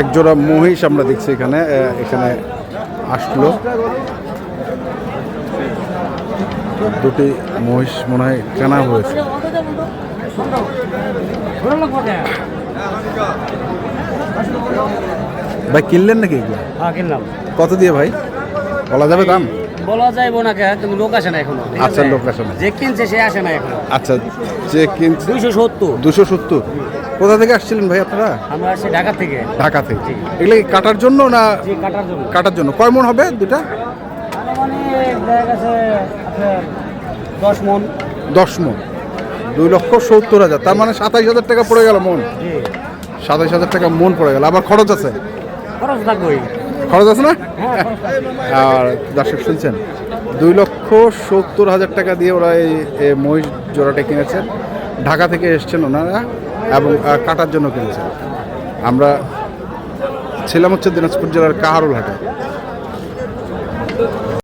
একজোড়া মহিষ আমরা দেখছি এখানে এখানে আসলো। দুটি মহিষ মনে হয় কেনা হয়েছে। ভাই কিনলেন নাকি এগুলো? হ্যাঁ কত দিয়ে ভাই? বলা যাবে দাম? বলা যাইব না কে কিন্তু লোক আসে না এখনও। আচ্ছা, লোক আসে না। যে কিনছে সে আসে না এখনও। আচ্ছা যে কিনছে দুইশো সত্তর। দুশো সত্তর। কোথা থেকে আসছিলেন ভাই আপনারা? আমরা আসছি ঢাকা থেকে। ঢাকা থেকে। এগুলো কি কাটার জন্য না কাটার জন্য। কাটার জন্য? কয় মন হবে দুটা মানে দশ মন। দশ মন। দুই লক্ষ সত্তর হাজার। তার মানে সাতাইশ হাজার টাকা পড়ে গেল মন। সাতাইশ হাজার টাকা মন পড়ে গেল। আবার খরচ আছে? খরচ খরচ আছে না? আর দর্শক শুনছেন, দুই লক্ষ সত্তর হাজার টাকা দিয়ে ওরা এই মহিষ জোড়াটা কিনেছেন। ঢাকা থেকে এসছেন ওনারা এবং কাটার জন্য কিনেছেন। আমরা ছিলাম হচ্ছে দিনাজপুর জেলার কাহারুল হাটে